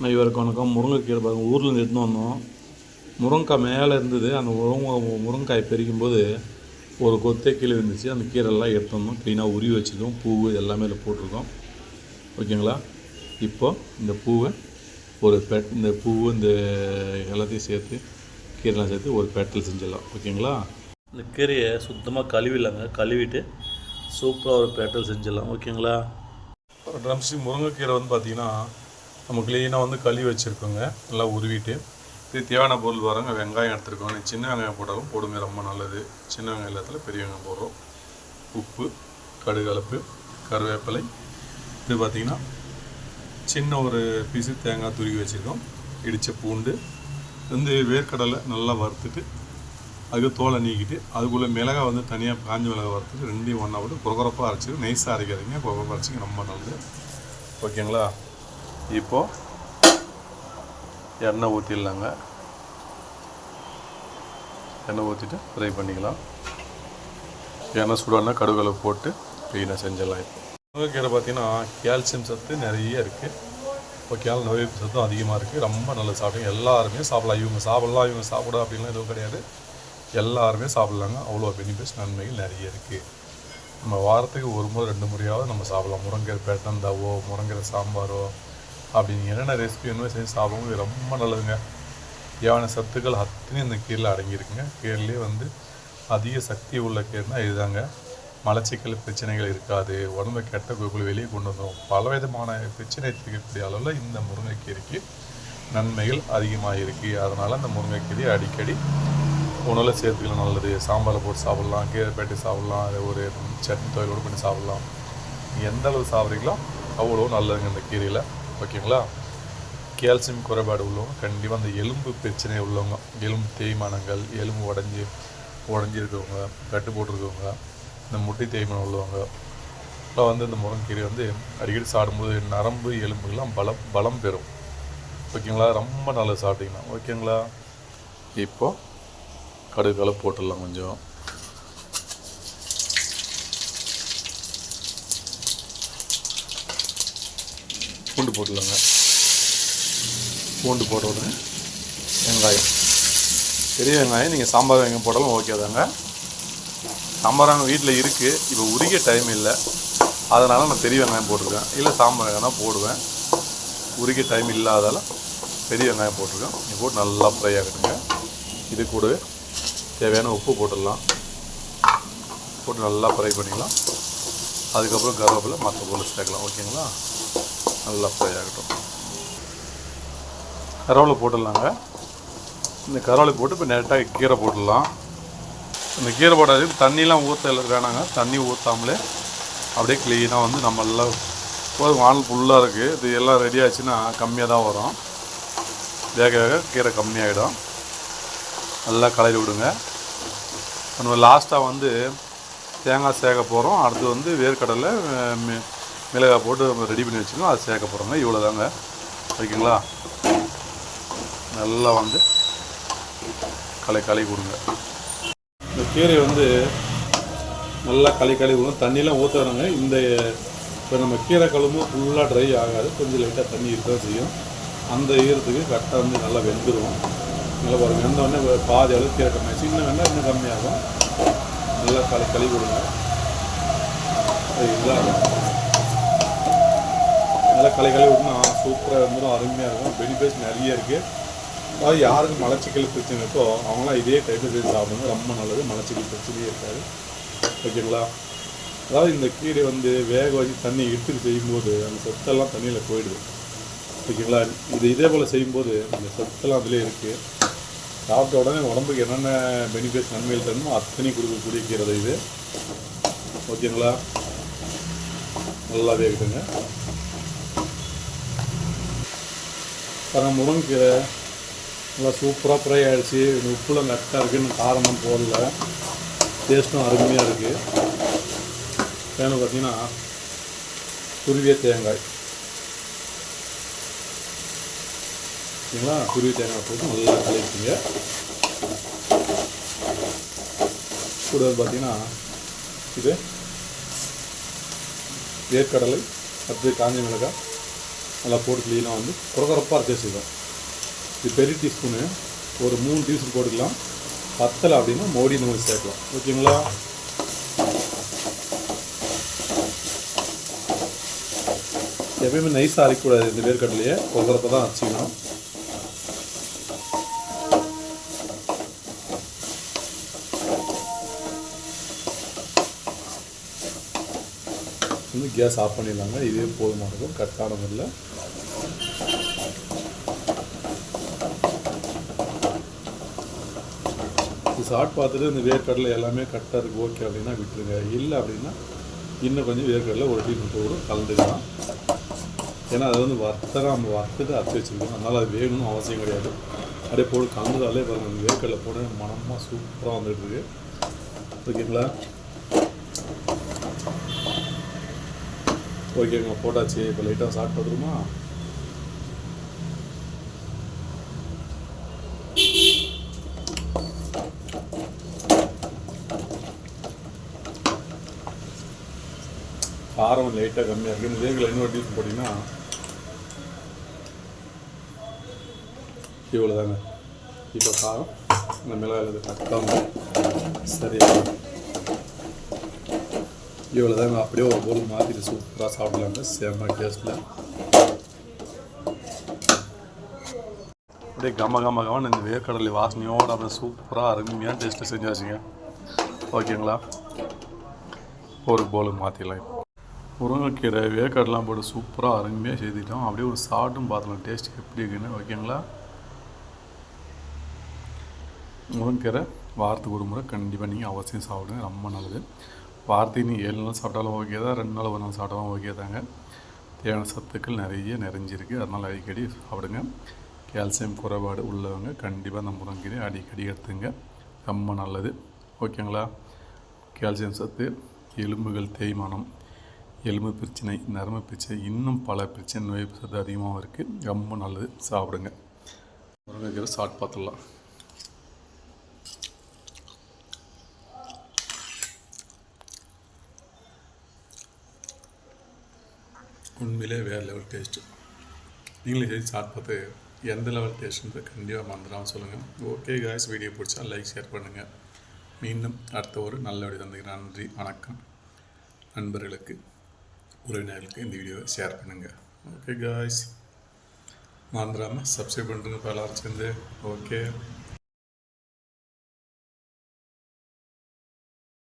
நான் இவருக்கு வணக்கம். முருங்கைக்கீரை பாருங்கள் ஊர்லேருந்து எடுத்துன்னு வந்தோம். முருங்கைக்காய் மேலே இருந்தது அந்த முருங்கை முருங்கைக்காய் பறிக்கும்போது ஒரு கொத்தே கீழே இருந்துச்சு அந்த கீரைலாம் எடுத்து வந்தோம். க்ளீனாக உருவி வச்சுருக்கோம். பூ எல்லாமே இதில் போட்டிருக்கோம். ஓகேங்களா? இப்போ இந்த பூவை ஒரு பெட் இந்த பூ இந்த எல்லாத்தையும் சேர்த்து கீரைலாம் சேர்த்து ஒரு பெட்டல் செஞ்சிடலாம். ஓகேங்களா? இந்த கீரையை சுத்தமாக கழுவிடலாங்க. கழுவிட்டு சூப்பராக ஒரு பெட்டல் செஞ்சிடலாம். ஓகேங்களா? ஒரு ட்ரம்ஸ்டிக் முருங்கைக்கீரை வந்து பார்த்திங்கன்னா நம்ம க்ளீனாக வந்து கழுவி வச்சுருக்கோங்க. நல்லா உருவிட்டு. இது தேவையான பொருள் பாருங்க. வெங்காயம் எடுத்துருக்கோங்க சின்ன வெங்காயம் போட்டாலும் போடுங்க. ரொம்ப நல்லது. சின்ன வெங்காயம் எல்லாத்துல பெரிய வெங்காயம் போடுறோம். உப்பு கடுகலப்பு கருவேப்பிலை. இது பார்த்திங்கன்னா சின்ன ஒரு பீஸு தேங்காய் துருவி வச்சுருக்கோம். இடித்த பூண்டு. வந்து வேர்க்கடலை நல்லா வறுத்துட்டு அதுக்கு தோலை நீக்கிட்டு அதுக்குள்ளே மிளகாய் வந்து தனியாக காஞ்ச மிளகாய் வறுத்துட்டு ரெண்டையும் ஒன்றா விட்டு குறகுறப்பாக அரைச்சிட்டு நைஸாக அரைக்காதீங்க. குறகுறப்பாக அரைச்சிங்க ரொம்ப நல்லது. ஓகேங்களா? இப்போது எண்ணெய் ஊற்றிடலாங்க எண்ணெய் ஊற்றிட்டு ஃப்ரை பண்ணிக்கலாம். எண்ணெய் சுடானா கடுகுல போட்டு க்ளீனாக செஞ்சிடலாம் இப்போ. முருங்கைக்கீரை பார்த்தீங்கன்னா கால்சியம் சத்து நிறைய இருக்குது ஓகேங்களா நோய் எதிர்ப்பு சத்தும் அதிகமாக இருக்குது ரொம்ப நல்லது சாப்பிடுங்க. எல்லாருமே சாப்பிடலாம். இவங்க சாப்பிடலாம் இவங்க சாப்பிட அப்படின்லாம் எதுவும் கிடையாது. எல்லாருமே சாப்பிட்லாங்க. அவ்வளோ பெனிஃபிட்ஸ் நன்மைகள் நிறைய இருக்குது நம்ம வாரத்துக்கு ஒரு முறை ரெண்டு முறையாவது நம்ம சாப்பிடலாம். முருங்கை பேட்டந்தாவோ முருங்கை சாம்பாரோ அப்படின்னு என்னென்ன ரெசிபி வேணுமோ செஞ்சு சாப்பிடுவோம் இது ரொம்ப நல்லதுங்க. ஏவான சத்துக்கள் அத்தனையும் இந்த கீரையில் அடங்கியிருக்குங்க. கீரிலே வந்து அதிக சக்தி உள்ள கீர்னால் இதுதாங்க. மலச்சிக்கல் பிரச்சனைகள் இருக்காது. உடம்பு கெட்ட கொழுப்புகள் வெளியே கொண்டு வந்துடும் பல விதமான பிரச்சனை இருக்கக்கூடிய அளவில் இந்த முருங்கைக்கீரைக்கு நன்மைகள் அதிகமாக இருக்குது அதனால் அந்த முருங்கைக்கீரையை அடிக்கடி உணவில் சேர்த்துக்கலாம் நல்லது. சாம்பாரில் போட்டு சாப்பிட்லாம் கீரை பேட்டி சாப்பிட்லாம் அதை ஒரு சட்னி துவையலோடு பண்ணி சாப்பிட்லாம். எந்த அளவு சாப்பிட்றீங்களோ அவ்வளோ நல்லதுங்க இந்த கீரையில். ஓகேங்களா? கால்சியம் குறைபாடு உள்ளவங்க கண்டிப்பாக அந்த எலும்பு பிரச்சனை உள்ளவங்க எலும்பு தேய்மானங்கள் எலும்பு உடஞ்சி உடஞ்சிருக்கவங்க கட்டு போட்டிருக்கவங்க இந்த முட்டி தேய்மானம் உள்ளவங்க இப்போ வந்து இந்த முருங்கீரை வந்து அடிக்கடி சாப்பிடும்போது நரம்பு எலும்புகள்லாம் பலம் பலம் பெறும். ஓகேங்களா? ரொம்ப நல்லது சாப்பிட்டீங்கன்னா. ஓகேங்களா? இப்போது கடுகுகளை போட்டுடலாம் கொஞ்சம். பூண்டு போட்டுக்கோங்க. பூண்டு போட்ட உடனே வெங்காயம். பெரிய வெங்காயம் நீங்கள் சாம்பார் வெங்காயம் போட்டாலும் ஓகே தாங்க. சாம்பார் வெங்காயம் வீட்டில் இருக்குது இப்போ உரிய டைம் இல்லை. அதனால் நான் பெரிய வெங்காயம் போட்டிருக்கேன். இல்லை சாம்பார் வெங்காயம் போடுவேன். உரிய டைம் இல்லாதால பெரிய வெங்காயம் போட்டிருக்கேன். நீங்கள் போட்டு நல்லா ஃப்ரை ஆகட்டுங்க இது கூடவே தேவையான உப்பு போட்டுடலாம். போட்டு நல்லா ஃப்ரை பண்ணிக்கலாம். அதுக்கப்புறம் கருவேப்பிலை மற்ற பொருள் சேர்க்கலாம். ஓகேங்களா நல்லா ஃப்ரை ஆகட்டும். கருவேப்பிலை போட்டுடலாங்க. இந்த கருவேப்பிலை போட்டு இப்போ நேரட்டாக கீரை போட்டுடலாம். இந்த கீரை போடாது தண்ணிலாம் ஊற்ற வேணாங்க. தண்ணி ஊற்றாமலே அப்படியே க்ளீனாக வந்து நம்ம எல்லாம் போதும். வானல் ஃபுல்லாக இருக்குது இது எல்லாம் ரெடி ஆச்சுன்னா கம்மியாக தான் வரும். வேக வேக கீரை கம்மியாகிடும் நல்லா கலரி விடுங்க. நம்ம லாஸ்ட்டாக வந்து தேங்காய் சேக போகிறோம் அடுத்து வந்து வேர்க்கடலை மிளகாய் போட்டு ரெடி பண்ணி வச்சுக்கோங்க அது சேர்க்க போகிறோங்க இவ்வளோ தாங்க ஓகேங்களா நல்லா வந்து களை களை கொடுங்க. இந்த கீரை வந்து நல்லா களி களி விடும் தண்ணியெலாம் ஊற்றுறாங்க இந்த இப்போ நம்ம கீரை கழும்பும் ஃபுல்லாக ட்ரை ஆகாது. கொஞ்சம் லைட்டாக தண்ணி இருக்க செய்யும். அந்த ஈரத்துக்கு கரெக்டாக வந்து நல்லா வெந்துடும் நல்லா வரும் வெந்த உடனே பாதி அளவு கீரை கம்மியாக சின்ன வெந்தால் இன்னும் கம்மியாகும். நல்லா களி களி கொடுங்க. சரிங்களா? நல்லா களை விட்டுனா சூப்பராக இருந்தாலும் அருமையாக இருக்கும். பெனிஃபிட்ஸ் நிறைய இருக்குது அதாவது யாருக்கு மலச்சிக்கல் பிரச்சனை இருக்கோ அவங்களாம் இதே டைப்பில் செஞ்சு சாப்பிடுங்க. ரொம்ப நல்லது. மலச்சிக்கல் பிரச்சனையே இருக்காது. ஓகேங்களா அதாவது இந்த கீரை வந்து வேக வச்சு தண்ணி எடுத்துட்டு செய்யும்போது அந்த சத்தெல்லாம் தண்ணியில் போயிடுது. ஓகேங்களா இது இதே போல் செய்யும்போது அந்த சத்தெல்லாம் அதிலே இருக்குது சாப்பிட்ட உடனே உடம்புக்கு என்னென்ன பெனிஃபிட்ஸ் நன்மைகள் தரணுமோ அத்தனை கொடுக்கக்கூடிய கீரை இது. ஓகேங்களா நல்லாவே இருக்குதுங்க பாருங்க முருங்கீரை நல்லா சூப்பராக ஃப்ரை ஆகிடுச்சு உப்புலாம் கரெக்டாக இருக்குது காரணம் போடல. டேஸ்ட்டும் அருமையாக இருக்குது வேணும் பார்த்தீங்கன்னா துருவிய தேங்காய். ஓகேங்களா துருவி தேங்காய் போட்டு நல்லா கலக்கிங்க கூட பார்த்தீங்கன்னா இது வேர்க்கடலை அடுத்து காஞ்ச மிளகாய் நல்லா போட்டு க்ளீனாக வந்து குறகுறப்பாக அரைச்சி வச்சுக்கலாம் இது பெரிய டீஸ்பூனு ஒரு மூணு டீஸ்பூன் போட்டுக்கலாம். பத்தலை அப்படின்னா மோடி நம்ம சேர்க்கலாம். ஓகேங்களா? எப்பயுமே நைஸாக அரைக்கக்கூடாது இந்த வேர்க்கடலையே. குறகுறப்ப தான் அரைச்சிக்கணும். வந்து கேஸ் ஆஃப் பண்ணிடலாங்க. இதே போதுமாக இருக்கும் கரெக்டான முறையில் சாட் பார்த்துட்டு இந்த வேர்க்கடலை எல்லாமே கரெக்டாக இருக்குது ஓகே அப்படின்னா விட்டுருங்க. இல்லை அப்படின்னா இன்னும் கொஞ்சம் வேர்க்கடலை ஒரு டீ கூட கலந்துக்கலாம். ஏன்னா அது வந்து வறுத்தா நம்ம வறுத்துட்டு அரைச்சி வச்சுருக்கோம். அதனால் அது வேணும்னு அவசியம் கிடையாது. அப்படியே போட்டு கலந்துதாலே பாருங்கள் வேர்க்கடலை போட மனமாக சூப்பராக வந்துட்டுருக்கு. ஓகேங்களா? ஓகேங்க போட்டாச்சு. இப்போ லைட்டாக சாப்பிட்டு பார்த்துருமா? காரம் லைட்டாக கம்மியாக இருக்குது இந்த வேகில் இன்னொரு டீஸ் போட்டிங்கன்னா இவ்வளோ தாங்க இப்போ காரம் இந்த மிளகாயில் இது கரெக்டாக சரியா இவ்வளோ தாங்க அப்படியே ஒரு பொருள் மாற்றிட்டு சூப்பராக சாப்பிடலாங்க. செம்ம டேஸ்ட்டில் அப்படியே கம கம கமன்னு இந்த வேர்க்கடலை வாசனையோடு அப்படியே சூப்பராக அருமையான டேஸ்ட்டில் செஞ்சாச்சுங்க. ஓகேங்களா? ஒரு போலுக்கு மாற்றிடலாம் முருங்கைக்கீரை வேர்க்கடலாம் போட்டு சூப்பராக அருமையாக செய்துட்டோம். அப்படியே ஒரு சாப்பிட்டும் பார்த்துக்கலாம் டேஸ்ட் எப்படி இருக்குன்னு ஓகேங்களா முருங்கைக்கீரை வாரத்துக்கு ஒரு முறை கண்டிப்பாக நீங்கள் அவசியம் சாப்பிடுங்க ரொம்ப நல்லது. வாரத்துக்கு நீங்கள் ஏழு நாள் சாப்பிட்டாலும் ஓகே தான் ரெண்டு நாள் ஒரு நாள் சாப்பிட்டாலும் ஓகே தாங்க. தேவையான சத்துக்கள் நிறைய நிறைஞ்சிருக்கு அதனால் அடிக்கடி சாப்பிடுங்க. கால்சியம் குறைபாடு உள்ளவங்க கண்டிப்பாக அந்த முருங்கைக்கீரை அடிக்கடி எடுத்துங்க ரொம்ப நல்லது. ஓகேங்களா? கால்சியம் சத்து எலும்புகள் தேய்மானம் எலும்பு பிரச்சனை நரம்பு பிரச்சனை இன்னும் பல பிரச்சனை நோய் சத்து அதிகமாக இருக்குது ரொம்ப நல்லது. சாப்பிடுங்க. முருங்கைக்கீரை சாட் பார்த்துடலாம். உண்மையிலே வேறு லெவல் டேஸ்ட்டு நீங்களும் சரி சாட் பார்த்து எந்த லெவல் டேஸ்ட்டுன்றது கண்டிப்பாக மறந்துடாமல் சொல்லுங்கள் ஓகே காய்ஸ் வீடியோ பிடிச்சா லைக் ஷேர் பண்ணுங்கள் மீண்டும் அடுத்த ஒரு நல்ல வீடியோ தந்துக்கிறேன். நன்றி வணக்கம். நண்பர்களுக்கு. உறவினர்களுக்கு இந்த வீடியோவை ஷேர் பண்ணுங்கள் ஓகே காய்ஸ் மறந்துடாமல் சப்ஸ்கிரைப் பண்ணுறங்க இப்போ எல்லாரும் சேர்ந்து ஓகே